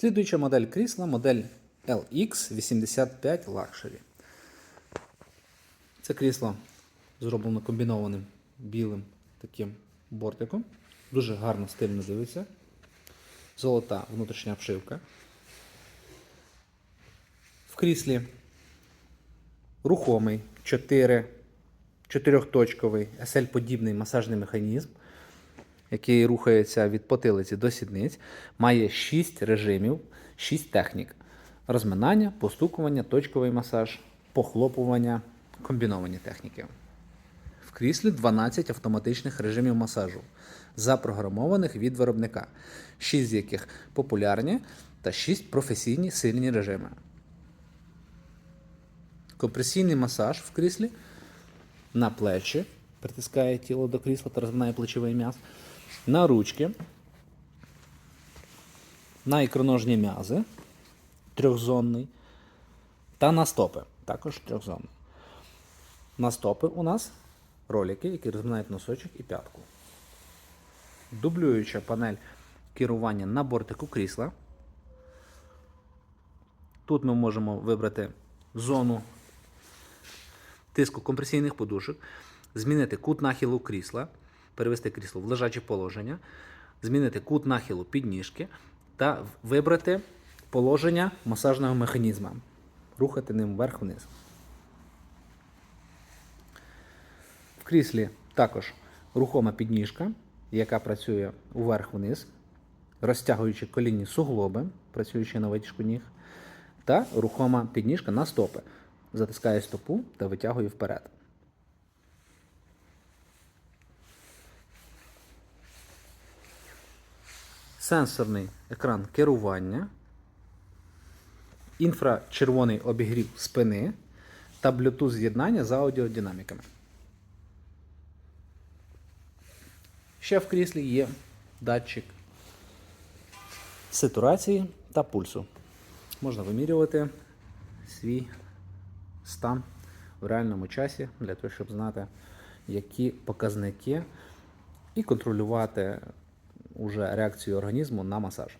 Слідуюча модель крісла модель LX85 Luxury. Це крісло зроблено комбінованим білим таким бортиком. Дуже гарно стильно дивиться. Золота внутрішня обшивка. В кріслі рухомий 4, 4-точковий SL-подібний масажний механізм, який рухається від потилиці до сідниць, має 6 режимів, 6 технік: розминання, постукування, точковий масаж, похлопування, комбіновані техніки. В кріслі 12 автоматичних режимів масажу, запрограмованих від виробника, 6 з яких популярні та 6 професійні сильні режими. Компресійний масаж в кріслі на плечі, притискає тіло до крісла та розминає плечовий м'яз, на ручки, на ікроножні м'язи, трьохзонний, та на стопи, також трьохзонний. На стопи у нас ролики, які розминають носочок і п'ятку. Дублююча панель керування на бортику крісла. Тут ми можемо вибрати зону тиску компресійних подушок, змінити кут нахилу крісла, перевести крісло в лежаче положення, змінити кут нахилу підніжки та вибрати положення масажного механізму, рухати ним вверх-вниз. В кріслі також рухома підніжка, яка працює уверх-вниз, розтягуючи колінні суглоби, працюючи на витяжку ніг, та рухома підніжка на стопи. Затискає стопу та витягує вперед. Сенсорний екран керування, інфрачервоний обігрів спини та Bluetooth з'єднання з аудіодинаміками. Ще в кріслі є датчик сатурації та пульсу. Можна вимірювати свій стан в реальному часі для того, щоб знати, які показники, і контролювати уже реакцію організму на масаж.